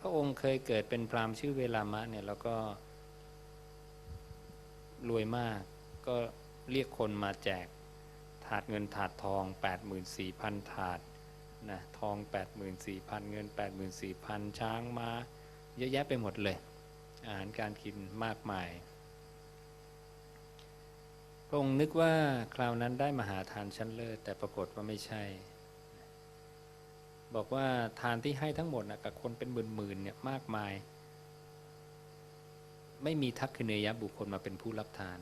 พระองค์เคยเกิดเป็นพราหมณ์ชื่อเวลามะเนี่ยแล้วก็รวยมากก็เรียกคนมาแจกถาดเงินถาดทอง 84,000 ถาดนะทอง 84,000 เงิน 84,000 ช้างมาเยอะแยะไปหมดเลย อาหารการกินมากมายพระองค์นึกว่าคราวนั้นได้มหาทานชั้นเลิศแต่ปรากฏว่าไม่ใช่ บอกว่าทานที่ให้ทั้งหมดนะกับคนเป็นหมื่นๆเนี่ยมากมาย ไม่มีทักษิเนยบุคคลมาเป็นผู้รับทาน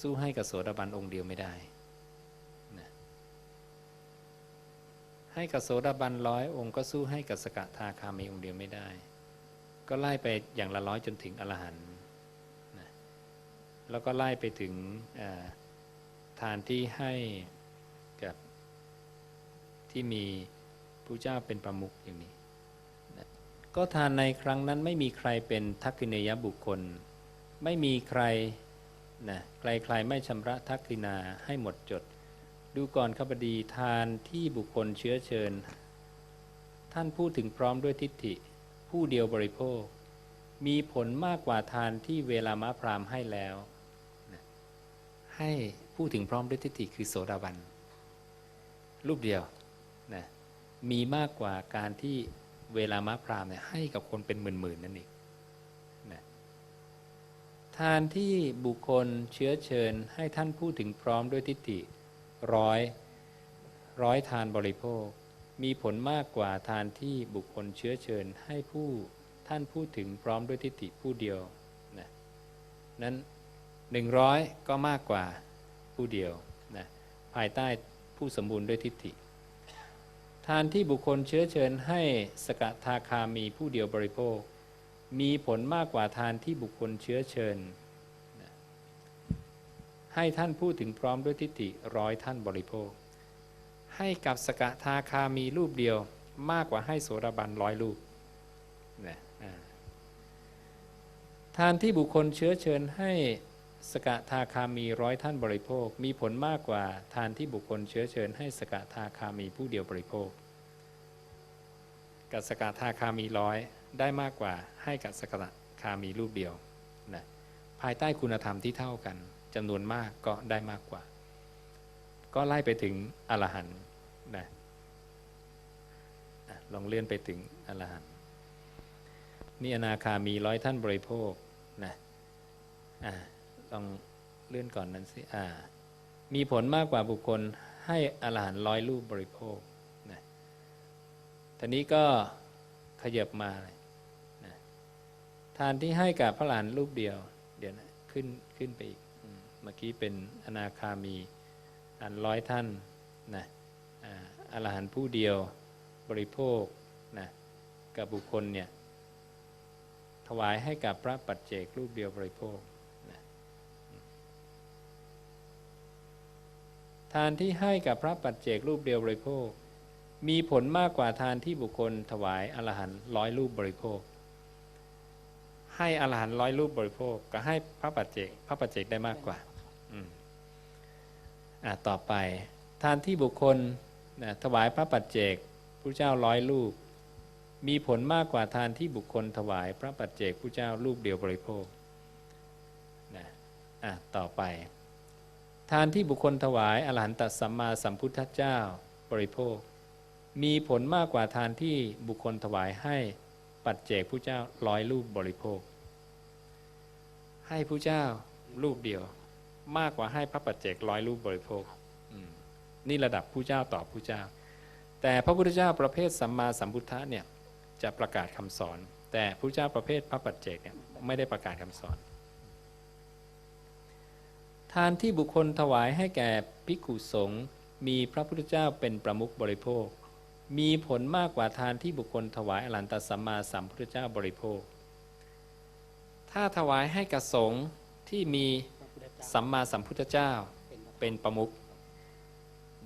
สู้ให้กับโสดาบันองค์เดียวไม่ได้นะให้กับโสดาบันร้อยองค์ก็สู้ให้กับสกทาคามีองค์เดียวไม่ได้ ก็ไล่ไปอย่างละร้อยจนถึงอรหันต์นะแล้วก็ไล่ไปถึงทานที่ให้กับที่มี ผู้เจ้าเป็นประมุขอย่างนี้ ก็ทานในครั้งนั้นไม่มีใครเป็นทักษิเนยบุคคล ไม่มีใครนะใครๆไม่ชำระทักษินาให้หมดจด ดูก่อนข้าพดีทานที่บุคคลเชื้อเชิญ ท่านพูดถึงพร้อมด้วยทิฏฐิ ผู้เดียวบริโภค มีผลมากกว่าทานที่เวลามะพราหมณ์ให้แล้วนะให้พูดถึงพร้อมด้วยทิฏฐิคือโสดาบันรูปเดียวนะ มีมากกว่าการที่เวลามะพราหมณ์เนี่ยให้กับคนเป็นหมื่นๆนั่นเองนะทานที่บุคคลเชื้อเชิญให้ท่านพูดถึงพร้อมด้วยทิฏฐิร้อยร้อยทานบริโภค มีผลมากกว่าทานที่บุคคลเชื้อเชิญให้ผู้ท่านพูดถึงพร้อมด้วยทิฏฐิผู้เดียวนะนั้นหนึ่งร้อยก็มากกว่าผู้เดียวนะภายใต้ผู้สมบูรณ์ด้วยทิฏฐิ ทานที่บุคคลเชื้อเชิญให้สกทาคามีผู้เดียวบริโภค มีผลมากกว่าทานที่บุคคลเชื้อเชิญ ให้ท่านพูดถึงพร้อมด้วยทิฏฐิร้อยท่านบริโภค ให้กับสกทาคามีรูปเดียวมากกว่าให้โสดาบันร้อยรูปนะทานที่บุคคลเชื้อเชิญให้ สกทาคามีร้อยท่านบริโภค มีผลมากกว่าทานที่บุคคลเชื้อเชิญให้สกทาคามีผู้เดียวบริโภค กับสกทาคามีร้อยได้มากกว่าให้กับสกทาคามีรูปเดียวนะภายใต้คุณธรรมที่เท่ากันจำนวนมากก็ได้มากกว่า ก็ไล่ไปถึงอรหันต์นะลองเลื่อนไปถึงอรหันต์นี่อนาคามีร้อยท่านบริโภคนะอะ ลองเลื่อนก่อนนั้นสิอ่า มีผลมากกว่าบุคคลให้อรหันร้อยรูปบริโภคนะทีนี้ก็ขยับมาเลยนะทานที่ให้กับพระหลานรูปเดียว เดี๋ยวนะขึ้นขึ้นไปอีก เมื่อกี้เป็นอนาคามีอันร้อยท่านนะอ่าอรหันผู้เดียวบริโภคนะกับบุคคลเนี่ยถวายให้กับพระปัจเจกรูปเดียวบริโภคนะ ทานที่ให้กับพระปัจเจกรูปเดียวบริโภค มีผลมากกว่าทานที่บุคคลถวายอรหันต์ร้อยรูปบริโภค ให้อรหันต์ร้อยรูปบริโภคก็ให้พระปัจเจกพระปัจเจกได้มากกว่าอืมอะต่อไป ทานที่บุคคลนะถวายพระปัจเจกพระเจ้าร้อยรูป มีผลมากกว่าทานที่บุคคลถวายพระปัจเจกพระเจ้ารูปเดียวบริโภคนะอะต่อไป ทานที่บุคคลถวายอรหันตสัมมาสัมพุทธเจ้าบริโภค มีผลมากกว่าทานที่บุคคลถวายให้ปัจเจกพระเจ้าร้อยรูปบริโภค ให้พระเจ้ารูปเดียว มากกว่าให้พระปัจเจกร้อยรูปบริโภคนี่ระดับผู้เจ้าต่อผู้เจ้า แต่พระพุทธเจ้าประเภทสัมมาสัมพุทธะเนี่ยจะประกาศคำสอน แต่ผู้เจ้าประเภทพระปัจเจกเนี่ยไม่ได้ประกาศคำสอน ทานที่บุคคลถวายให้แก่ภิกขุสงฆ์มีพระพุทธเจ้าเป็นประมุขบริโภค มีผลมากกว่าทานที่บุคคลถวายอรันตสัมมาสัมพุทธเจ้าบริโภค ถ้าถวายให้กับสงฆ์ที่มีสัมมาสัมพุทธเจ้าเป็นประมุข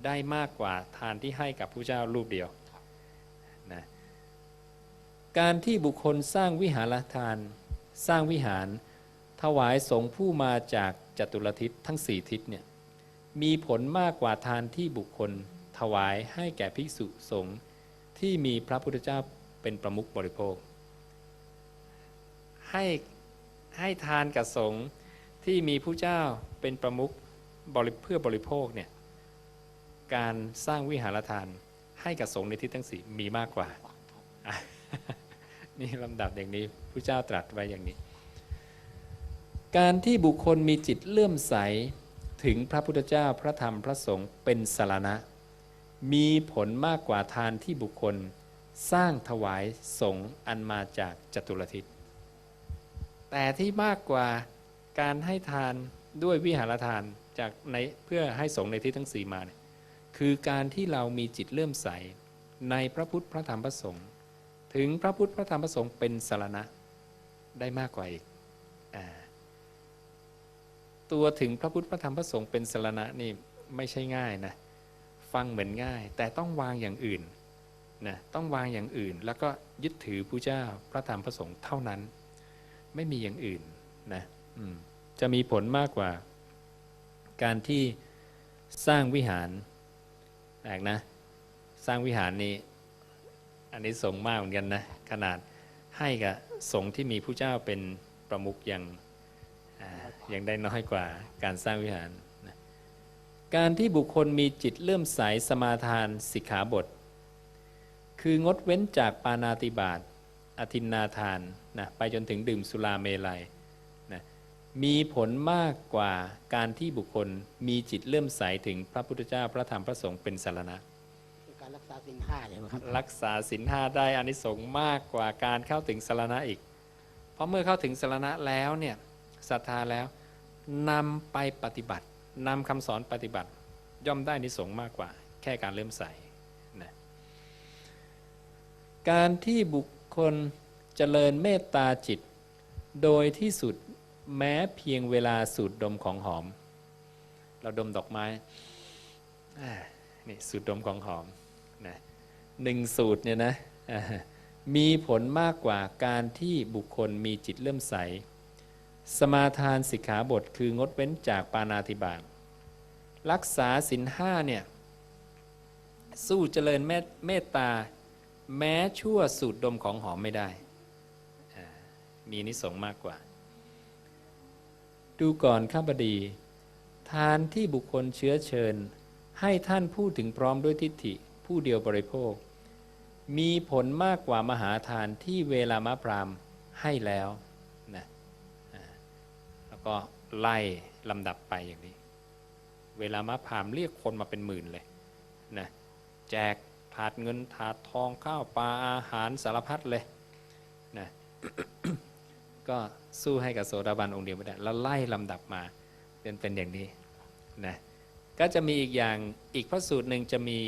ได้มากกว่าทานที่ให้กับผู้เจ้ารูปเดียวนะการที่บุคคลสร้างวิหารทาน สร้างวิหาร ถวายสงฆ์ผู้มาจากจตุรทิศทั้งสี่ทิศเนี่ยมีผลมากกว่าทานที่บุคคลถวายให้แก่ภิกษุสงฆ์ที่มีพระพุทธเจ้าเป็นประมุขบริโภค ให้ให้ทานกับสงฆ์ที่มีผู้เจ้าเป็นประมุขบริเพื่อบริโภคเนี่ยการสร้างวิหารทานให้กับสงฆ์ในทิศทั้งสี่มีมากกว่า นี่ลำดับอย่างนี้ผู้เจ้าตรัสไว้อย่างนี้ การที่บุคคลมีจิตเลื่อมใสถึงพระพุทธเจ้าพระธรรมพระสงฆ์เป็นสารณะ มีผลมากกว่าทานที่บุคคลสร้างถวายสงฆ์อันมาจากจตุรทิศ แต่ที่มากกว่าการให้ทานด้วยวิหารทานจากในเพื่อให้สงฆ์ในที่ทั้งสี่มาเนี่ยคือการที่เรามีจิตเลื่อมใสในพระพุทธพระธรรมพระสงฆ์ถึงพระพุทธพระธรรมพระสงฆ์เป็นสารณะได้มากกว่าอีกอา ตัวถึงพระพุทธพระธรรมพระสงฆ์เป็นสารณะนี่ไม่ใช่ง่ายนะฟังเหมือนง่าย แต่ต้องวางอย่างอื่นนะต้องวางอย่างอื่น แล้วก็ยึดถือผู้เจ้าพระธรรมพระสงฆ์เท่านั้น ไม่มีอย่างอื่นนะจะมีผลมากกว่า การที่สร้างวิหารแปลกนะสร้างวิหารนี้อันนี้สงมากเหมือนกันนะขนาดให้กับสงฆ์ที่มีผู้เจ้าเป็นประมุขยังอ่า ยังได้น้อยกว่าการสร้างวิหารนะการที่บุคคลมีจิตเลื่อมใสสมาทานสิกขาบท คืองดเว้นจากปานาติบาตอธินนาทานนะไปจนถึงดื่มสุราเมลัยนะมีผลมากกว่าการที่บุคคลมีจิตเลื่อมใสถึงพระพุทธเจ้าพระธรรมพระสงฆ์เป็นสารณะคือการรักษาสินห้าใช่ไหมครับรักษาศีลห้าได้อานิสงส์มากกว่าการเข้าถึงสารณะอีก เพราะเมื่อเข้าถึงสารณะแล้วเนี่ย ศรัทธาแล้วนำไปปฏิบัตินำคำสอนปฏิบัติย่อมได้นิสงส์มากกว่า แค่การเริ่มใส่นะการที่บุคคลเจริญเมตตาจิต โดยที่สุดแม้เพียงเวลาสูดดมของหอม เราดมดอกไม้นี่สูดดมของหอมนะหนึ่งสูตรเนี่ยนะมีผลมากกว่าการที่บุคคลมีจิตเลื่มใส สมาทานสิกขาบทคืองดเว้นจากปานาติบาตรักษาสินห้าเนี่ยสู้เจริญเมตตา แม้ชั่วสูตรดมของหอมไม่ได้ มีนิสงมากกว่า ดูก่อนข้าบดี ทานที่บุคคลเชื้อเชิญ ให้ท่านพูดถึงพร้อมด้วยทิฏฐิผู้เดียวบริโภค มีผลมากกว่ามหาทานที่เวลามะพรามให้แล้ว ก็ไล่ลำดับไปอย่างนี้ เวลามะพามเรียกคนมาเป็นหมื่นเลยนะแจกถาดเงินถาดทองข้าวปลาอาหารสารพัดเลยนะก็สู้ให้กับโสดาบันองค์เดียวไม่ได้แล้วไล่ลำดับมาเป็นเป็นอย่างนี้นะก็จะมีอีกอย่างอีกพระสูตรหนึ่งจะมี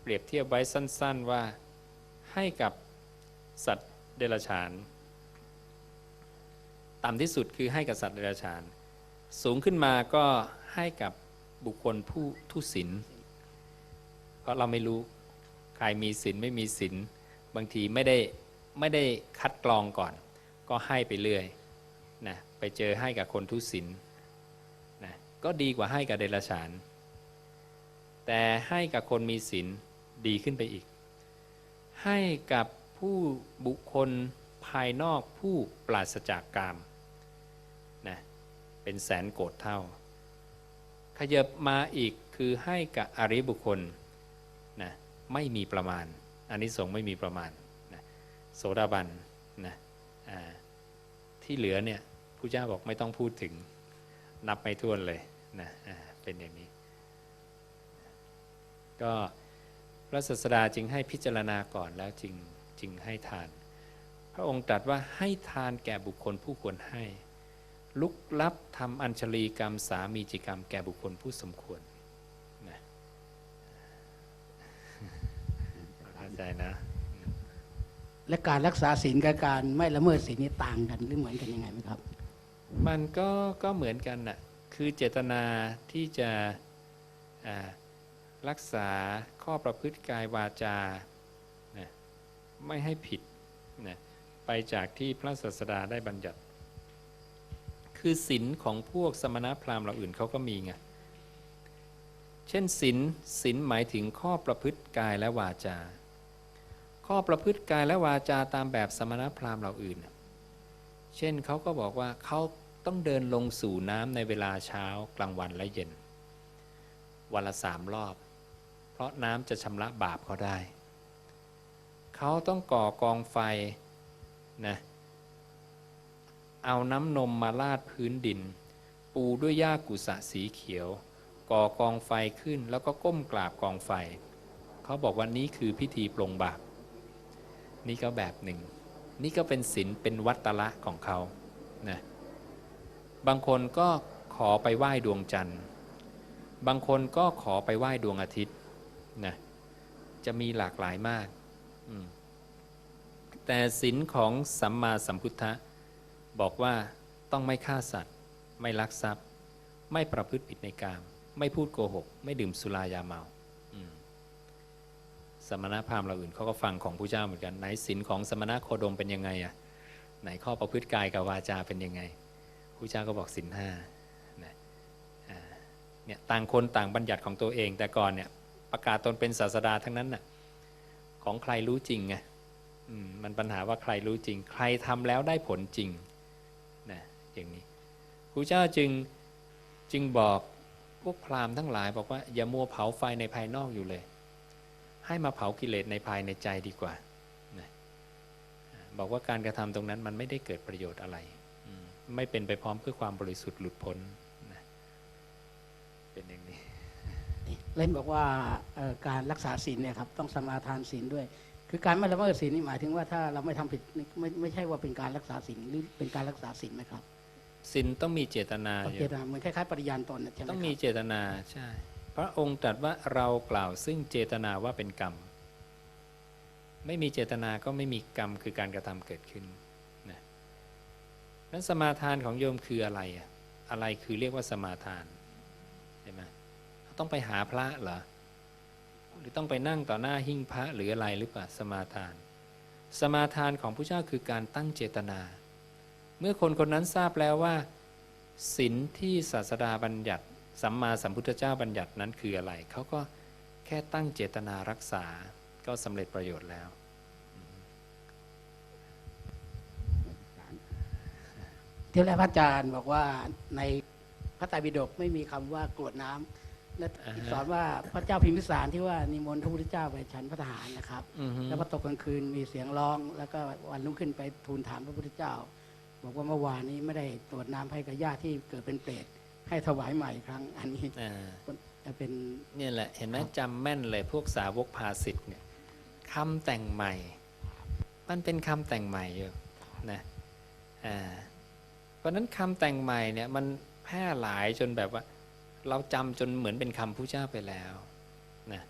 เปรียบเทียบไว้สั้น ๆว่าให้กับสัตว์เดรัจฉาน ต่ำที่สุดคือให้กับสัตว์เดรัจฉาน สูงขึ้นมาก็ให้กับบุคคลผู้ทุศีลเพราะเราไม่รู้ใครมีศีลไม่มีศีลบางทีไม่ได้ไม่ได้คัดกรองก่อน ก็ให้ไปเรื่อยนะไปเจอให้กับคนทุศีลนะก็ดีกว่าให้กับเดรัจฉาน แต่ให้กับคนมีศีลดีขึ้นไปอีก ให้กับผู้บุคคลภายนอกผู้ปราศจากกาม เป็นแสนโกรธเท่า ขยับมาอีกคือให้กับอริบุคคลนะไม่มีประมาณอันนี้สงส์ไม่มีประมาณนะโสดาบันนะที่เหลือเนี่ยผู้เจ้าบอกไม่ต้องพูดถึงนับไม่ถ้วนเลยนะเป็นอย่างนี้ ก็พระศาสดาจึงให้พิจารณาก่อนแล้วจึงจึงให้ทาน พระองค์ตรัสว่าให้ทานแก่บุคคลผู้ควรให้ ลุกลับทำอัญชลีกรรมสามีจิกรรมแก่บุคคลผู้สมควรนะเข้าใจนะ และการรักษาศีลกับการไม่ละเมิดศีลนี่ต่างกันหรือเหมือนกันยังไงไหมครับ มันก็ก็เหมือนกันน่ะคือเจตนาที่จะอ่ารักษาข้อประพฤติกายวาจานะไม่ให้ผิดนะไปจากที่พระศาสดาได้บัญญัติ คือศีลของพวกสมณพราหมณ์เราอื่นเขาก็มีไง เช่นศีลศีลหมายถึงข้อประพฤติกายและวาจา ข้อประพฤติกายและวาจาตามแบบสมณพราหมณ์เราอื่น เช่นเขาก็บอกว่าเขาต้องเดินลงสู่น้ำในเวลาเช้ากลางวันและเย็น วันละสามรอบ เพราะน้ำจะชำระบาปเขาได้ เขาต้องก่อกองไฟนะ เอาน้ำนมมาลาดพื้นดิน ปูด้วยหญ้ากุสะสีเขียว ก่อกองไฟขึ้นแล้วก็ก้มกราบกองไฟ เขาบอกว่านี้คือพิธีปลงบาปนี่ก็แบบหนึ่ง นี่ก็เป็นศีลเป็นวัตละของเขานะบางคนก็ขอไปไหว้ดวงจันทร์ บางคนก็ขอไปไหว้ดวงอาทิตย์นะจะมีหลากหลายมาก แต่ศีลของสัมมาสัมพุทธะ บอกว่าต้องไม่ฆ่าสัตว์ ไม่ลักทรัพย์ ไม่ประพฤติผิดในกาม ไม่พูดโกหก ไม่ดื่มสุรายาเมาสมณพราหมณ์เราอื่นเขาก็ฟังของผู้เจ้าเหมือนกันไหนศีลของสมณะโคดมเป็นยังไงอะไหนข้อประพฤติกายกับวาจาเป็นยังไงผู้เจ้าก็บอกศีลห้าเนี่ยต่างคนต่างบัญญัติของตัวเอง แต่ก่อนเนี่ยประกาศตนเป็นศาสดาทั้งนั้นน่ะของใครรู้จริงไงมมันปัญหาว่าใครรู้จริง ใครทำแล้วได้ผลจริง อย่างนี้ครูเจ้าจึงจึงบอกพวกพราหมณ์ทั้งหลายบอกว่าอย่ามัวเผาไฟในภายนอกอยู่เลย ให้มาเผากิเลสในภายในใจดีกว่าบอกว่าการกระทำตรงนั้นมันไม่ได้เกิดประโยชน์อะไร ไม่เป็นไปพร้อมเพื่อความบริสุทธิ์หลุดพ้นนะเป็นอย่างนี้ เล่นบอกว่าการรักษาศีลเนี่ยครับต้องสมาทานศีลด้วย คือการไม่ละเมิดศีลนี่หมายถึงว่าถ้าเราไม่ทำผิดไม่ไม่ใช่ว่าเป็นการรักษาศีลหรือเป็นการรักษาศีลไหมครับ สินต้องมีเจตนาต้องอยู่เจตนาเหมือนคล้ายๆปริญาณตนน่ะใช่ไหมต้องคมีรับเจตนาใช่ พระองค์ตรัสว่าเรากล่าวซึ่งเจตนาว่าเป็นกรรม ไม่มีเจตนาก็ไม่มีกรรมคือการกระทำเกิดขึ้นนะนั้นสมาทานของโยมคืออะไรอะอะไรคือเรียกว่าสมาทานใช่ไหมต้องไปหาพระเหรอหรือต้องไปนั่งต่อหน้าหิ้งพระหรืออะไรหรือเปล่าสมาทาน สมาทานของพระเจ้าคือการตั้งเจตนา เมื่อคนคนนั้นทราบแล้วว่าศีลที่ศาสดาบัญญัติ สัมมาสัมพุทธเจ้าบัญญัตินั้นคืออะไร เขาก็แค่ตั้งเจตนารักษาก็สำเร็จประโยชน์แล้วที่แรกพระอาจารย์บอกว่าในพระไตรปิฎกไม่มีคำว่ากรวดน้ำและอ่าฮะอีกสอนว่าพระเจ้าพิมพิสารที่ว่านิมนต์พระพุทธเจ้าไปฉันพระทหารนะครับ อือฮึ แล้วพอตกกลางคืนมีเสียงร้อง แล้วก็วันรุ่งขึ้นไปทูลถามพระพุทธเจ้า บอกว่าเมื่อวานนี้ไม่ได้ตรวจน้ำให้กับญาติที่เกิดเป็นเปรตให้ถวายใหม่อีกครั้ง อันนี้อ่าจะเป็นเนี่ยแหละเห็นไหมครับจำแม่นเลยพวกสาวกภาสิทธ์เนี่ยคำแต่งใหม่ มันเป็นคำแต่งใหม่อยู่นะอ่าเพราะฉะนั้นคำแต่งใหม่เนี่ยมันแพร่หลายจนแบบว่า เราจำจนเหมือนเป็นคำผู้เจ้าไปแล้วนะ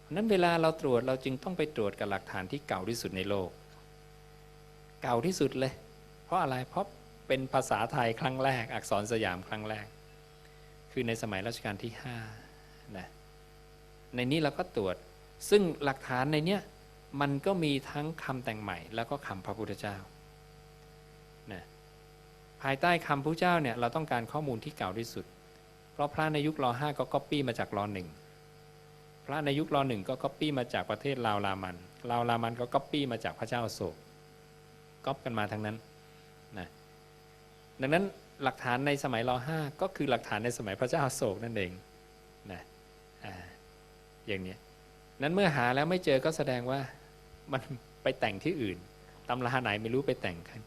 เพราะฉะนั้นเวลาเราตรวจเราจึงต้องไปตรวจกับหลักฐานที่เก่าที่สุดในโลก เก่าที่สุดเลยเพ ราะอะไร เพราะเป็นภาษาไทยครั้งแรก อักษรสยามครั้งแรก คือในสมัยรัชกาลที่ห้านะในนี้เราก็ตรวจซึ่งหลักฐานในเนี้ยมันก็มีทั้งคำแต่งใหม่ แล้วก็คำพระพุทธเจ้านะภายใต้คำพระเจ้าเนี่ยเราต้องการข้อมูลที่เก่าที่สุด เพราะพระในยุครอห้าก็ก๊อปปี้มาจากรอหนึ่งพระในยุครอหนึ่งก็ก๊อปปี้มาจากประเทศลาวรามันลาวรามันก็ก๊อปปี้มาจากพระเจ้าโศกก๊อปกันมาทั้งนั้น ดังนั้นหลักฐานในสมัยรอห้าก็คือหลักฐานในสมัยพระเจ้าโศกนั่นเองนะอย่างนี้นั้นเมื่อหาแล้วไม่เจอก็แสดงว่ามันไปแต่งที่อื่นตำราไหนไม่รู้ไปแต่งกัน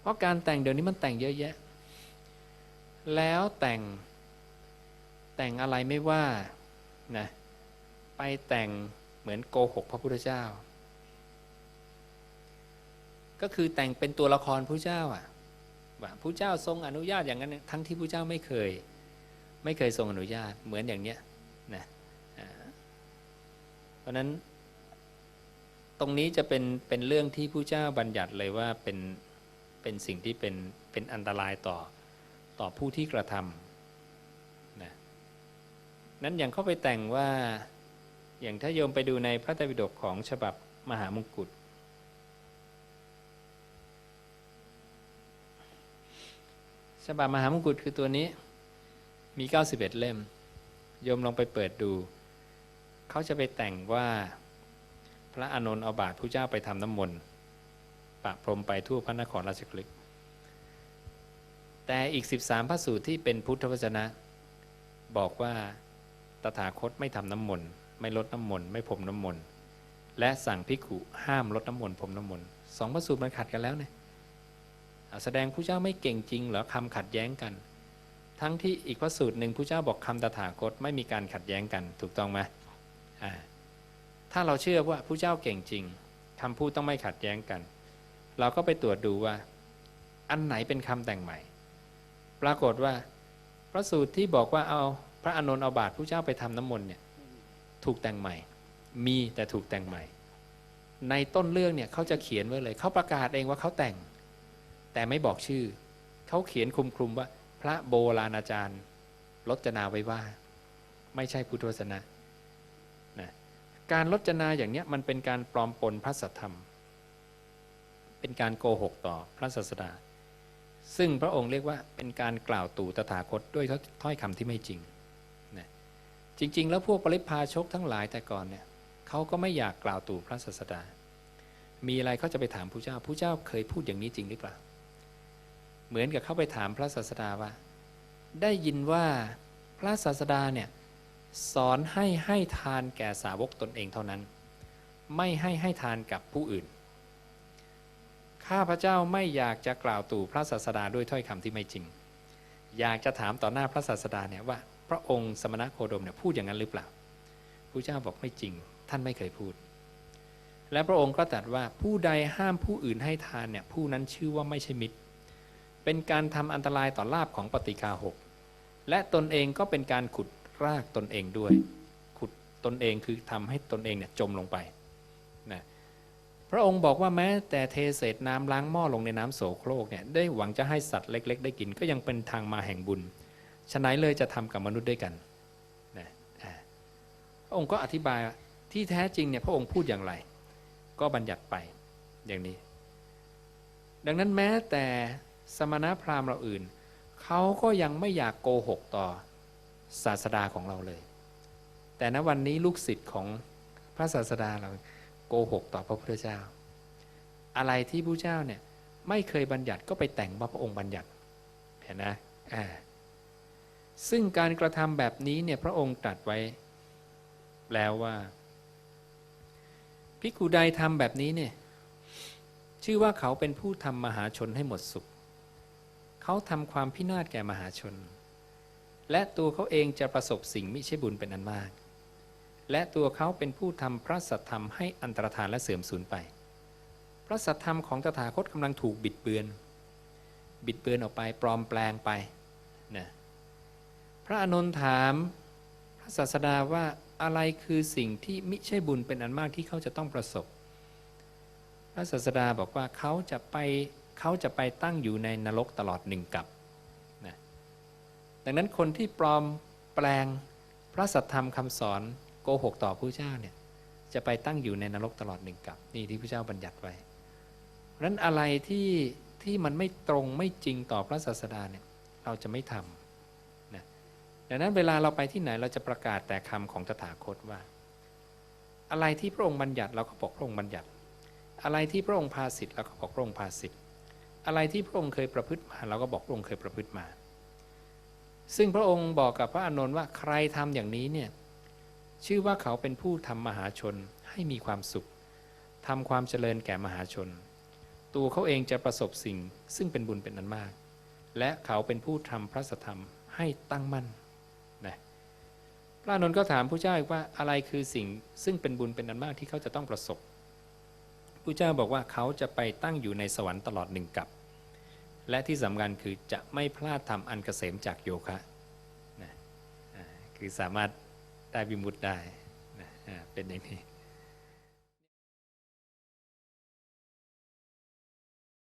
เพราะการแต่งเดี๋ยวนี้มันแต่งเยอะแยะ แล้วแต่งแต่งอะไรไม่ว่านะไปแต่งเหมือนโกหกพระพุทธเจ้า ก็คือแต่งเป็นตัวละครพระเจ้าอะ ว่าพระเจ้าทรงอนุญาตอย่างนั้น ทั้งที่พระเจ้าไม่เคย ไม่เคยทรงอนุญาตเหมือนอย่างเนี้ยนะเพราะฉะนั้นตรงนี้จะเป็นเป็นเรื่องที่ผู้เจ้าบัญญัติเลยว่าเป็นเป็นสิ่งที่เป็นเป็นอันตรายต่อต่อผู้ที่กระทำนะนั้นอย่างเข้าไปแต่งว่าอย่างถ้าโยมไปดูในพระไตรปิฎกของฉบับมหามงกุฎ ฉบับมหามงกุฎคือตัวนี้ มี 91 เล่มโยมลองไปเปิดดู เขาจะไปแต่งว่าพระอานนท์เอาบาตรผู้เจ้าไปทำน้ำมนต์ปะพรมไปทั่วพระนครราชคลึกแต่อีก 13 พระสูตรที่เป็นพุทธวจนะ บอกว่าตถาคตไม่ทำน้ำมนต์ไม่ลดน้ำมนต์ไม่พรมน้ำมนต์และสั่งภิกุห้ามลดน้ำมนต์พรมน้ำมนต์สองพระสูตรมันขัดกันแล้วเนี่ย แสดงผู้เจ้าไม่เก่งจริงเหรอคำขัดแย้งกัน ทั้งที่อีกพระสูตรหนึ่งผู้เจ้าบอกคำตถาคตไม่มีการขัดแย้งกันถูกต้องไหมถ้าเราเชื่อว่าผู้เจ้าเก่งจริงคำพูดต้องไม่ขัดแย้งกัน เราก็ไปตรวจดูว่า อันไหนเป็นคำแต่งใหม่ ปรากฏว่า พระสูตรที่บอกว่าเอาพระอานนท์เอาบาตรผู้เจ้าไปทำน้ำมนต์เนี่ยถูกแต่งใหม่ มีแต่ถูกแต่งใหม่ ในต้นเรื่องเนี่ยเขาจะเขียนไว้เลยเขาประกาศเองว่าเขาแต่ง แต่ไม่บอกชื่อ เขาเขียนคลุมคลุมๆว่า พระโบราณอาจารย์รจนาไว้ว่า ไม่ใช่พุทธวจนะนะการรจนาอย่างนี้มันเป็นการปลอมปนพระสัทธรรม เป็นการโกหกต่อพระศาสดาซึ่งพระองค์เรียกว่าเป็นการกล่าวตู่ตถาคตด้วยถ้อยคำที่ไม่จริงนะจริง ๆ แล้วพวกปริพาชกทั้งหลายแต่ก่อนเนี่ยเขาก็ไม่อยากกล่าวตู่พระศาสดา มีอะไรเขาจะไปถามผู้เจ้าผู้เจ้าเคยพูดอย่างนี้จริงหรือเปล่า เหมือนกับเข้าไปถามพระศาสดาว่า ได้ยินว่าพระศาสดาเนี่ยสอนให้ให้ทานแก่สาวกตนเองเท่านั้น ไม่ให้ให้ทานกับผู้อื่น ข้าพระเจ้าไม่อยากจะกล่าวตู่พระศาสดาด้วยถ้อยคำที่ไม่จริง อยากจะถามต่อหน้าพระศาสดาเนี่ยว่า พระองค์สมณโคดมเนี่ยพูดอย่างนั้นหรือเปล่าพระเจ้าบอกไม่จริง ท่านไม่เคยพูด และพระองค์ก็ตรัสว่าผู้ใดห้ามผู้อื่นให้ทานเนี่ยผู้นั้นชื่อว่าไม่ใช่มิตร เป็นการทำอันตรายต่อลาบของปฏิกาหก และตนเองก็เป็นการขุดรากตนเองด้วย ขุดตนเองคือทำให้ตนเองเนี่ยจมลงไปนะพระองค์บอกว่าแม้แต่เทเศษน้ำล้างหม้อลงในน้ำโสโครกเนี่ยได้หวังจะให้สัตว์เล็ก ๆ ได้กินก็ยังเป็นทางมาแห่งบุญฉะนั้นเลยจะทำกับมนุษย์ด้วยกันนะพระองค์ก็อธิบายที่แท้จริงเนี่ยพระองค์พูดอย่างไร ก็บัญญัติไปอย่างนี้ ดังนั้นแม้แต่ สมณพราหมณ์เราอื่น เขาก็ยังไม่อยากโกหกต่อศาสดาของเราเลย แต่ณวันนี้ลูกศิษย์ของพระศาสดาเราโกหกต่อพระพุทธเจ้า อะไรที่พระเจ้าเนี่ยไม่เคยบัญญัติก็ไปแต่งว่าพระองค์บัญญัติเห็นนะอ่าซึ่งการกระทำแบบนี้เนี่ยพระองค์ตรัสไว้แล้วว่าภิกขุใดทำแบบนี้เนี่ยชื่อว่าเขาเป็นผู้ทำมหาชนให้หมดสุข เขาทำความพินาศแก่มหาชน และตัวเขาเองจะประสบสิ่งมิใช่บุญเป็นอันมาก และตัวเขาเป็นผู้ทำพระสัทธรรมให้อันตรธานและเสื่อมสูญไป พระสัทธรรมของตถาคตกำลังถูกบิดเบือน บิดเบือนออกไปปลอมแปลงไปนะพระอานนท์ถามพระศาสดาว่าอะไรคือสิ่งที่มิใช่บุญเป็นอันมากที่เขาจะต้องประสบ พระศาสดาบอกว่าเขาจะไป เขาจะไปตั้งอยู่ในนรกตลอดหนึ่งกับนะดังนั้นคนที่ปลอมแปลงพระสัทธรรมคำสอนโกหกต่อผู้เจ้าเนี่ยจะไปตั้งอยู่ในนรกตลอดหนึ่งกับนี่ที่พระเจ้าบัญญัติไว้เพราะนั้นอะไรที่ที่มันไม่ตรงไม่จริงต่อพระศาสดาเนี่ยเราจะไม่ทำนะดังนั้นเวลาเราไปที่ไหนเราจะประกาศแต่คำของตถาคตว่า อะไรที่พระองค์บัญญัติเราก็บอกพระองค์บัญญัติ อะไรที่พระองค์พาสิทธิ์เราก็บอกพระองค์พาสิทธิ์ อะไรที่พระองค์เคยประพฤติมา เราก็บอกพระองค์เคยประพฤติมา ซึ่งพระองค์บอกกับพระอานนท์ว่าใครทำอย่างนี้เนี่ยชื่อว่าเขาเป็นผู้ทำมหาชนให้มีความสุขทำความเจริญแก่มหาชน ตัวเขาเองจะประสบสิ่งซึ่งเป็นบุญเป็นอันมาก และเขาเป็นผู้ทำพระสธรรมให้ตั้งมั่นนะพระอานนท์ก็ถามพระเจ้าอีกว่าอะไรคือสิ่งซึ่งเป็นบุญเป็นอันมากที่เขาจะต้องประสบ ผู้เจ้าบอกว่าเขาจะไปตั้งอยู่ในสวรรค์ตลอดหนึ่งกับ และที่สำคัญคือจะไม่พลาดทำอันเกษมจากโยคะนะคือสามารถได้บิมุตได้นะเป็นอย่างนี้